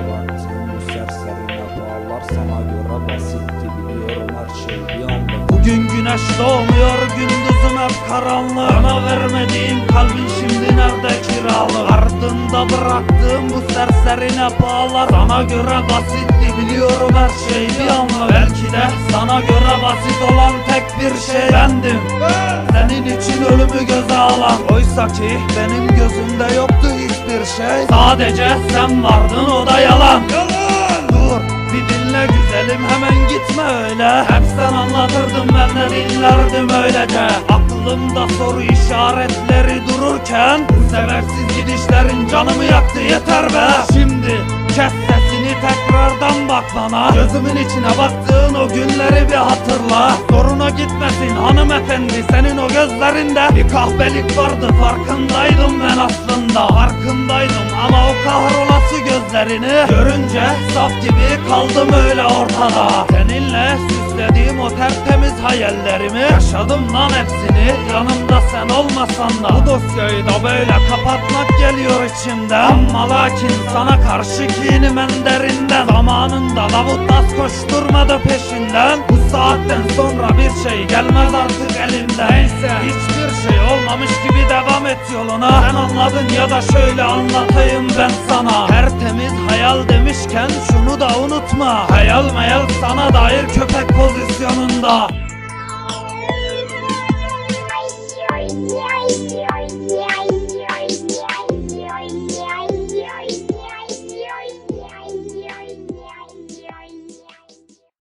olan Serserine bağlar sana göre basitti biliyorum her şey bir anda. Bugün güneş doğmuyor gündüzüm hep karanlık. Bana vermediğin kalbin şimdi nerede kiralı Ardında bırak bu serserine bağlar Sana göre basitti biliyorum her şey bir anlık Belki de sana göre basit olan tek bir şey bendim. Senin için ölümü göze alan. Oysa ki benim gözümde yoktu hiçbir şey. Sadece sen vardın o da yalan Yalan. Dur bir dinle güzelim hemen gitme öyle. Hep sen anlatırdın ben de dinlerdim öylece Aklımda soru işaretleri dururken Bu seversiz gidişlerin canımı yaktı yeter be. Şimdi kes sesini tekrardan bak bana. Gözümün içine baktığın o günleri bir hatırla. Zoruna gitmesin hanımefendi senin o gözlerinde. Bir kahpelik vardı farkındaydım ben aslında. Farkındaydım ama o kahrolası gözlerini Görünce saf gibi kaldım öyle ortada hayallerimi Yaşadım lan hepsini. Yanımda sen olmasan da Bu dosyayı da böyle kapatmak geliyor içimden Ama lakin sana karşı kinim en derinden. Zamanında lavut tas koşturmadı peşinden. Bu saatten sonra bir şey gelmez artık elinden Neyse hiçbir şey olmamış gibi devam et yoluna. Sen anladın ya da şöyle anlatayım ben sana. Tertemiz hayal demişken şunu da unutma. Hayal meyal sana dair köpek pozisyonunda